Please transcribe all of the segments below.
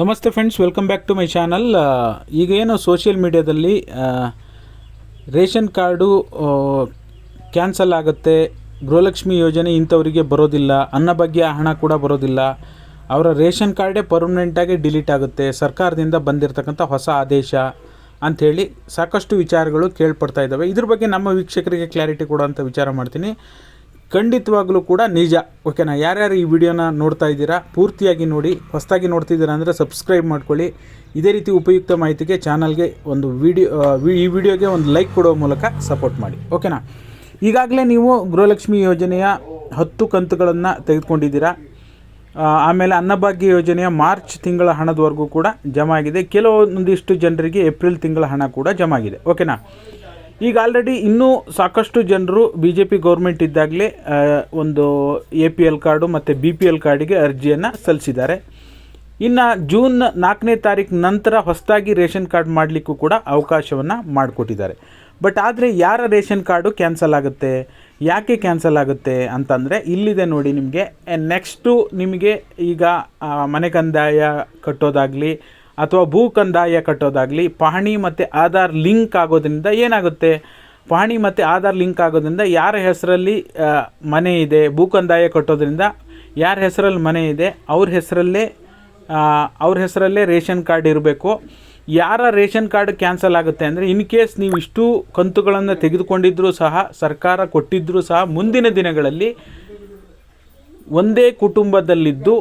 ನಮಸ್ತೆ friends welcome back to my channel ಈಗ ಏನು ಸೋಷಿಯಲ್ ಮೀಡ್ಯಾದಲ್ಲಿ ರೇಷನ್ ಕಾರ್ಡು ಕ್ಯಾನ್ಸಲ್ ಆಗುತ್ತೆ, ಗೃಹಲಕ್ಷ್ಮಿ ಯೋಜನೆ ಇಂಥವರಿಗೆ ಬರೋದಿಲ್ಲ ಅನ್ನಭಾಗ್ಯ ಹಣ ಕೂಡ ಬರೋದಿಲ್ಲ, ಅವರ ರೇಷನ್ ಕಾರ್ಡೇ ಪರ್ಮನೆಂಟಾಗಿ ಡಿಲೀಟ್ ಆಗುತ್ತೆ, ಸರ್ಕಾರದಿಂದ ಬಂದಿರತಕ್ಕಂಥ ಹೊಸ ಆದೇಶ ಅಂಥೇಳಿ ಸಾಕಷ್ಟು ವಿಚಾರಗಳು ಕೇಳ್ಪಡ್ತಾ ಇದ್ದಾವೆ. ಇದ್ರ ಬಗ್ಗೆ ನಮ್ಮ ವೀಕ್ಷಕರಿಗೆ ಕ್ಲಾರಿಟಿ ಕೊಡುವಂಥ ವಿಚಾರ ಮಾಡ್ತೀನಿ. ಖಂಡಿತವಾಗ್ಲೂ ಕೂಡ ನಿಜ. ಓಕೆನಾ ಯಾರ್ಯಾರು ಈ ವಿಡಿಯೋನ ನೋಡ್ತಾ ಇದ್ದೀರಾ, ಪೂರ್ತಿಯಾಗಿ ನೋಡಿ, ಹೊಸದಾಗಿ ನೋಡ್ತಿದ್ದೀರಾ ಅಂದರೆ ಸಬ್ಸ್ಕ್ರೈಬ್ ಮಾಡ್ಕೊಳ್ಳಿ. ಇದೇ ರೀತಿ ಉಪಯುಕ್ತ ಮಾಹಿತಿಗೆ ಚಾನಲ್ಗೆ ಒಂದು ವಿಡಿಯೋ ಈ ವಿಡಿಯೋಗೆ ಒಂದು ಲೈಕ್ ಕೊಡೋ ಮೂಲಕ ಸಪೋರ್ಟ್ ಮಾಡಿ. ಓಕೆನಾ ಈಗಾಗಲೇ ನೀವು ಗೃಹಲಕ್ಷ್ಮಿ ಯೋಜನೆಯ ಹತ್ತು ಕಂತುಗಳನ್ನು ತೆಗೆದುಕೊಂಡಿದ್ದೀರಾ. ಆಮೇಲೆ ಅನ್ನಭಾಗ್ಯ ಯೋಜನೆಯ ಮಾರ್ಚ್ ತಿಂಗಳ ಹಣದವರೆಗೂ ಕೂಡ ಜಮಾ ಆಗಿದೆ. ಕೆಲವೊಂದಿಷ್ಟು ಜನರಿಗೆ ಏಪ್ರಿಲ್ ತಿಂಗಳ ಹಣ ಕೂಡ ಜಮಾ ಆಗಿದೆ. ಓಕೆನಾ ಈಗ ಆಲ್ರೆಡಿ ಇನ್ನೂ ಸಾಕಷ್ಟು ಜನರು ಬಿ ಜೆ ಪಿ ಗೌರ್ಮೆಂಟ್ ಇದ್ದಾಗಲೇ ಒಂದು ಎ ಪಿ ಎಲ್ ಕಾರ್ಡು ಮತ್ತು ಬಿ ಪಿ ಎಲ್ ಕಾರ್ಡಿಗೆ ಅರ್ಜಿಯನ್ನು ಸಲ್ಲಿಸಿದ್ದಾರೆ. ಇನ್ನು ಜೂನ್ ನಾಲ್ಕನೇ ತಾರೀಕು ನಂತರ ಹೊಸದಾಗಿ ರೇಷನ್ ಕಾರ್ಡ್ ಮಾಡಲಿಕ್ಕೂ ಕೂಡ ಅವಕಾಶವನ್ನು ಮಾಡಿಕೊಟ್ಟಿದ್ದಾರೆ. ಬಟ್ ಆದರೆ ಯಾರ ರೇಷನ್ ಕಾರ್ಡು ಕ್ಯಾನ್ಸಲ್ ಆಗುತ್ತೆ? ಯಾಕೆ ಕ್ಯಾನ್ಸಲ್ ಆಗುತ್ತೆ ಅಂತಂದರೆ ಇಲ್ಲಿದೆ ನೋಡಿ ನಿಮಗೆ ನೆಕ್ಸ್ಟು ನಿಮಗೆ ಈಗ ಮನೆ ಕಂದಾಯ ಕಟ್ಟೋದಾಗಲಿ ಅಥವಾ ಭೂ ಕಂದಾಯ ಕಟ್ಟೋದಾಗಲಿ, ಪಹಣಿ ಮತ್ತು ಆಧಾರ್ ಲಿಂಕ್ ಆಗೋದ್ರಿಂದ ಏನಾಗುತ್ತೆ? ಪಹಣಿ ಮತ್ತು ಆಧಾರ್ ಲಿಂಕ್ ಆಗೋದ್ರಿಂದ ಯಾರ ಹೆಸರಲ್ಲಿ ಮನೆ ಇದೆ ಭೂ ಕಂದಾಯ ಕಟ್ಟೋದ್ರಿಂದ ಯಾರ ಹೆಸರಲ್ಲಿ ಮನೆ ಇದೆ, ಅವ್ರ ಹೆಸರಲ್ಲೇ ಅವ್ರ ಹೆಸರಲ್ಲೇ ರೇಷನ್ ಕಾರ್ಡ್ ಇರಬೇಕು. ಯಾರ ರೇಷನ್ ಕಾರ್ಡ್ ಕ್ಯಾನ್ಸಲ್ ಆಗುತ್ತೆ ಅಂದರೆ, ಇನ್ ಕೇಸ್ ನೀವು ಇಷ್ಟು ಕಂತುಗಳನ್ನು ತೆಗೆದುಕೊಂಡಿದ್ದರೂ ಸಹ, ಸರ್ಕಾರ ಕೊಟ್ಟಿದ್ದರೂ ಸಹ, ಮುಂದಿನ ದಿನಗಳಲ್ಲಿ ಒಂದೇ ಕುಟುಂಬದಲ್ಲಿದ್ದು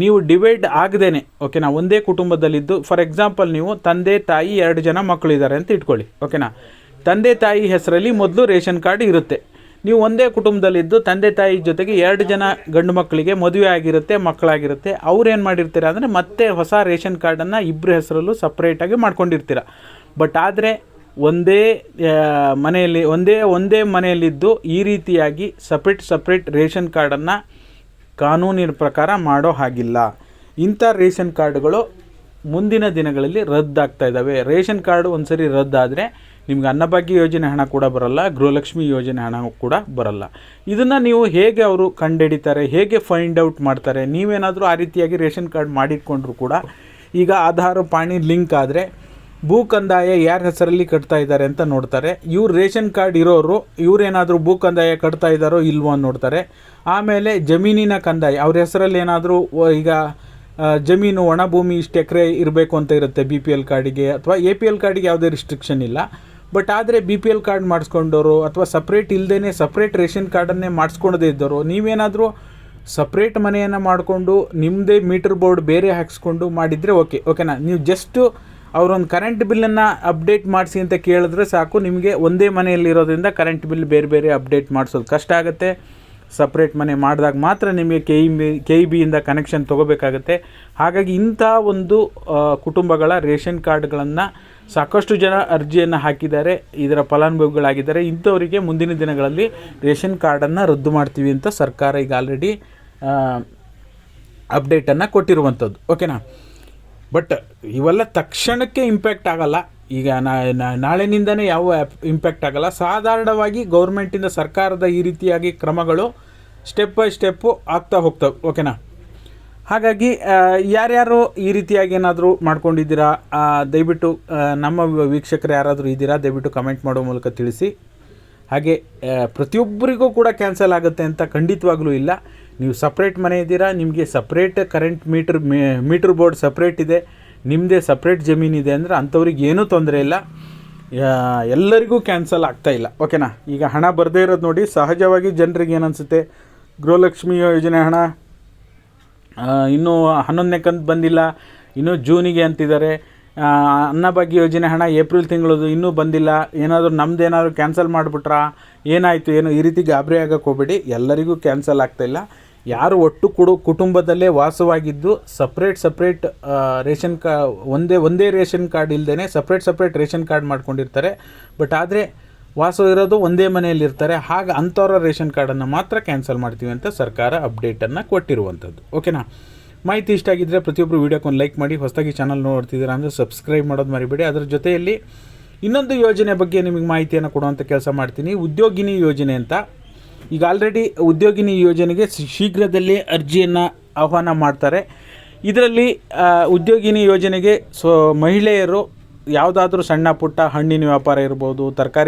ನೀವು ಡಿವೈಡ್ ಆಗದೇನೆ ಓಕೆನಾ ಒಂದೇ ಕುಟುಂಬದಲ್ಲಿದ್ದು ಫಾರ್ ಎಕ್ಸಾಂಪಲ್ ನೀವು ತಂದೆ, ತಾಯಿ ಎರಡು ಜನ ಮಕ್ಕಳಿದ್ದಾರೆ ಅಂತ ಇಟ್ಕೊಳ್ಳಿ ಓಕೆನಾ ತಂದೆ, ತಾಯಿ ಹೆಸರಲ್ಲಿ ಮೊದಲು ರೇಷನ್ ಕಾರ್ಡ್ ಇರುತ್ತೆ. ನೀವು ಒಂದೇ ಕುಟುಂಬದಲ್ಲಿದ್ದು ತಂದೆ, ತಾಯಿ ಜೊತೆಗೆ ಎರಡು ಜನ ಗಂಡು ಮಕ್ಕಳಿಗೆ ಮದುವೆ ಆಗಿರುತ್ತೆ, ಮಕ್ಕಳಾಗಿರುತ್ತೆ ಅವ್ರು ಏನು ಮಾಡಿರ್ತೀರ ಅಂದರೆ ಮತ್ತೆ ಹೊಸ ರೇಷನ್ ಕಾರ್ಡನ್ನು ಇಬ್ಬರ ಹೆಸರಲ್ಲೂ ಸಪ್ರೇಟಾಗಿ ಮಾಡ್ಕೊಂಡಿರ್ತೀರ. ಬಟ್ ಆದರೆ ಒಂದೇ ಮನೆಯಲ್ಲಿ, ಒಂದೇ ಒಂದೇ ಮನೆಯಲ್ಲಿದ್ದು ಈ ರೀತಿಯಾಗಿ ಸಪ್ರೇಟ್ ಸಪ್ರೇಟ್ ರೇಷನ್ ಕಾರ್ಡನ್ನು ಕಾನೂನಿನ ಪ್ರಕಾರ ಮಾಡೋ ಹಾಗಿಲ್ಲ. ಇಂಥ ರೇಷನ್ ಕಾರ್ಡ್ಗಳು ಮುಂದಿನ ದಿನಗಳಲ್ಲಿ ರದ್ದಾಗ್ತಾ ಇದ್ದಾವೆ. ರೇಷನ್ ಕಾರ್ಡ್ ಒಂದ್ಸರಿ ರದ್ದಾದರೆ ನಿಮ್ಗೆ ಅನ್ನಭಾಗ್ಯ ಯೋಜನೆ ಹಣ ಕೂಡ ಬರಲ್ಲ, ಗೃಹಲಕ್ಷ್ಮಿ ಯೋಜನೆ ಹಣ ಕೂಡ ಬರಲ್ಲ. ಇದನ್ನು ನೀವು ಹೇಗೆ ಅವರು ಕಂಡುಹಿಡಿತಾರೆ, ಹೇಗೆ ಫೈಂಡ್ ಔಟ್ ಮಾಡ್ತಾರೆ, ನೀವೇನಾದರೂ ಆ ರೀತಿಯಾಗಿ ರೇಷನ್ ಕಾರ್ಡ್ ಮಾಡಿಟ್ಕೊಂಡ್ರು ಕೂಡ ಈಗ ಆಧಾರ್ ಪಾಣಿ ಲಿಂಕ್ ಆದರೆ ಭೂ ಕಂದಾಯ ಯಾರ ಹೆಸರಲ್ಲಿ ಕಟ್ತಾ ಇದ್ದಾರೆ ಅಂತ ನೋಡ್ತಾರೆ. ಇವ್ರು ರೇಷನ್ ಕಾರ್ಡ್ ಇರೋರು, ಇವರೇನಾದರೂ ಭೂ ಕಂದಾಯ ಕಟ್ತಾ ಇದ್ದಾರೋ ಇಲ್ವೋ ಅಂತ ನೋಡ್ತಾರೆ. ಆಮೇಲೆ ಜಮೀನಿನ ಕಂದಾಯ, ಅವ್ರ ಹೆಸರಲ್ಲಿ ಏನಾದರೂ ಈಗ ಜಮೀನು, ಒಣ ಭೂಮಿ ಇಷ್ಟು ಎಕರೆ ಇರಬೇಕು ಅಂತ ಇರುತ್ತೆ ಬಿ ಪಿ ಎಲ್ ಕಾರ್ಡಿಗೆ, ಅಥವಾ ಎ ಪಿ ಎಲ್ ಕಾರ್ಡಿಗೆ ಯಾವುದೇ ರಿಸ್ಟ್ರಿಕ್ಷನ್ ಇಲ್ಲ. ಬಟ್ ಆದರೆ ಬಿ ಪಿ ಎಲ್ ಕಾರ್ಡ್ ಮಾಡಿಸ್ಕೊಂಡವರು ಅಥವಾ ಸಪ್ರೇಟ್ ಇಲ್ಲದೇ ಸಪ್ರೇಟ್ ರೇಷನ್ ಕಾರ್ಡನ್ನೇ ಮಾಡಿಸ್ಕೊಂಡದೇ ಇದ್ದವರು ನೀವೇನಾದರೂ ಸಪ್ರೇಟ್ ಮನೆಯನ್ನು ಮಾಡಿಕೊಂಡು ನಿಮ್ಮದೇ ಮೀಟರ್ ಬೋರ್ಡ್ ಬೇರೆ ಹಾಕಿಸ್ಕೊಂಡು ಮಾಡಿದರೆ ಓಕೆ ಓಕೆನಾ ನೀವು ಜಸ್ಟು ಅವರೊಂದು ಕರೆಂಟ್ ಬಿಲ್ಲನ್ನು ಅಪ್ಡೇಟ್ ಮಾಡಿಸಿ ಅಂತ ಕೇಳಿದ್ರೆ ಸಾಕು. ನಿಮಗೆ ಒಂದೇ ಮನೆಯಲ್ಲಿರೋದ್ರಿಂದ ಕರೆಂಟ್ ಬಿಲ್ ಬೇರೆ ಬೇರೆ ಅಪ್ಡೇಟ್ ಮಾಡಿಸೋದು ಕಷ್ಟ ಆಗುತ್ತೆ. ಸಪ್ರೇಟ್ ಮನೆ ಮಾಡಿದಾಗ ಮಾತ್ರ ನಿಮಗೆ K E B K E ಬಿಯಿಂದ connection ತೊಗೋಬೇಕಾಗತ್ತೆ. ಹಾಗಾಗಿ ಇಂಥ ಒಂದು ಕುಟುಂಬಗಳ ರೇಷನ್ ಕಾರ್ಡ್ಗಳನ್ನು ಸಾಕಷ್ಟು ಜನ ಅರ್ಜಿಯನ್ನು ಹಾಕಿದ್ದಾರೆ. ಇದರ ಫಲಾನುಭವಿಗಳಾಗಿದ್ದಾರೆ. ಇಂಥವರಿಗೆ ಮುಂದಿನ ದಿನಗಳಲ್ಲಿ ರೇಷನ್ ಕಾರ್ಡನ್ನು ರದ್ದು ಮಾಡ್ತೀವಿ ಅಂತ ಸರ್ಕಾರ ಈಗ ಆಲ್ರೆಡಿ ಅಪ್ಡೇಟನ್ನು ಕೊಟ್ಟಿರುವಂಥದ್ದು. ಓಕೆನಾ ಬಟ್ ಇವೆಲ್ಲ ತಕ್ಷಣಕ್ಕೆ ಇಂಪ್ಯಾಕ್ಟ್ ಆಗಲ್ಲ. ಈಗ ನಾಳೆನಿಂದನೇ ಯಾವ ಇಂಪ್ಯಾಕ್ಟ್ ಆಗಲ್ಲ. ಸಾಧಾರಣವಾಗಿ ಗೌರ್ಮೆಂಟಿಂದ ಸರ್ಕಾರದ ಈ ರೀತಿಯಾಗಿ ಕ್ರಮಗಳು ಸ್ಟೆಪ್ ಬೈ ಸ್ಟೆಪ್ಪು ಆಗ್ತಾ ಹೋಗ್ತವೆ. ಓಕೆನಾ ಹಾಗಾಗಿ ಯಾರ್ಯಾರು ಈ ರೀತಿಯಾಗಿ ಏನಾದರೂ ಮಾಡ್ಕೊಂಡಿದ್ದೀರಾ ದಯವಿಟ್ಟು ನಮ್ಮ ವೀಕ್ಷಕರು ಯಾರಾದರೂ ಇದ್ದೀರಾ, ದಯವಿಟ್ಟು ಕಮೆಂಟ್ ಮಾಡೋ ಮೂಲಕ ತಿಳಿಸಿ. ಹಾಗೆ ಪ್ರತಿಯೊಬ್ಬರಿಗೂ ಕೂಡ ಕ್ಯಾನ್ಸಲ್ ಆಗುತ್ತೆ ಅಂತ ಖಂಡಿತವಾಗಲೂ ಇಲ್ಲ. ನೀವು ಸಪ್ರೇಟ್ ಮನೆ ಇದ್ದೀರಾ, ನಿಮಗೆ separate current meter meter board separate ಇದೆ ನಿಮ್ಮದೇ ಸಪ್ರೇಟ್ ಜಮೀನಿದೆ ಅಂದರೆ ಅಂಥವ್ರಿಗೆ ಏನೂ ತೊಂದರೆ ಇಲ್ಲ. ಎಲ್ಲರಿಗೂ ಕ್ಯಾನ್ಸಲ್ ಆಗ್ತಾ ಇಲ್ಲ. ಓಕೆನಾ ಈಗ ಹಣ ಬರದೇ ಇರೋದು ನೋಡಿ, ಸಹಜವಾಗಿ ಜನರಿಗೆ ಏನನ್ಸುತ್ತೆ ಗೃಹಲಕ್ಷ್ಮಿ ಯೋಜನೆ ಹಣ ಇನ್ನೂ ಹನ್ನೊಂದನೇ ಕಂತು ಬಂದಿಲ್ಲ, ಇನ್ನೂ ಜೂನಿಗೆ ಅಂತಿದ್ದಾರೆ. ಅನ್ನಭಾಗ್ಯ ಯೋಜನೆ ಹಣ ಏಪ್ರಿಲ್ ತಿಂಗಳದು ಇನ್ನೂ ಬಂದಿಲ್ಲ. ಏನಾದರೂ ನಮ್ದು ಏನಾದರೂ ಕ್ಯಾನ್ಸಲ್ ಮಾಡಿಬಿಟ್ರಾ? ಏನಾಯಿತು? ಏನು? ಈ ರೀತಿ ಗಾಬರಿ ಆಗಕ್ಕೆ ಹೋಗ್ಬೇಡಿ. ಎಲ್ಲರಿಗೂ ಕ್ಯಾನ್ಸಲ್ ಆಗ್ತಾಯಿಲ್ಲ ಯಾರು ಒಟ್ಟು ಕುಡು, ಕುಟುಂಬದಲ್ಲೇ ವಾಸವಾಗಿದ್ದು ಸಪ್ರೇಟ್ ಸಪ್ರೇಟ್ ರೇಷನ್ ಕಾ, ಒಂದೇ ಒಂದೇ ರೇಷನ್ ಕಾರ್ಡ್ ಇಲ್ಲದೇ ಸಪ್ರೇಟ್ ಸಪ್ರೇಟ್ ರೇಷನ್ ಕಾರ್ಡ್ ಮಾಡ್ಕೊಂಡಿರ್ತಾರೆ. ಬಟ್ ಆದರೆ ವಾಸ ಇರೋದು ಒಂದೇ ಮನೆಯಲ್ಲಿ ಇರ್ತಾರೆ ಹಾಗೆ ಅಂಥವ್ರ ರೇಷನ್ ಕಾರ್ಡನ್ನು ಮಾತ್ರ ಕ್ಯಾನ್ಸಲ್ ಮಾಡ್ತೀವಿ ಅಂತ ಸರ್ಕಾರ ಅಪ್ಡೇಟನ್ನು ಕೊಟ್ಟಿರುವಂಥದ್ದು. ಓಕೆನಾ? ಮಾಹಿತಿ ಇಷ್ಟ ಆಗಿದ್ದರೆ ಪ್ರತಿಯೊಬ್ಬರು ವೀಡಿಯೋಕ್ಕೆ ಒಂದು ಲೈಕ್ ಮಾಡಿ, ಹೊಸದಾಗಿ ಚಾನಲ್ ನೋಡ್ತಿದ್ದೀರಾ ಅಂದರೆ ಸಬ್ಸ್ಕ್ರೈಬ್ ಮಾಡೋದು ಮರಿಬೇಡಿ. ಅದರ ಜೊತೆಯಲ್ಲಿ ಇನ್ನೊಂದು ಯೋಜನೆ ಬಗ್ಗೆ ನಿಮಗೆ ಮಾಹಿತಿಯನ್ನು ಕೊಡುವಂಥ ಕೆಲಸ ಮಾಡ್ತೀನಿ. ಉದ್ಯೋಗಿನಿ ಯೋಜನೆ ಅಂತ. ಈಗ ಆಲ್ರೆಡಿ ಉದ್ಯೋಗಿನಿ ಯೋಜನೆಗೆ ಶೀಘ್ರದಲ್ಲೇ ಅರ್ಜಿಯನ್ನು ಆಹ್ವಾನ ಮಾಡ್ತಾರೆ. ಇದರಲ್ಲಿ ಉದ್ಯೋಗಿನಿ ಯೋಜನೆಗೆ ಸೊ ಮಹಿಳೆಯರು ಯಾವುದಾದ್ರೂ ಸಣ್ಣ ಪುಟ್ಟ ಹಣ್ಣಿನ ವ್ಯಾಪಾರ ಇರ್ಬೋದು, ತರಕಾರಿ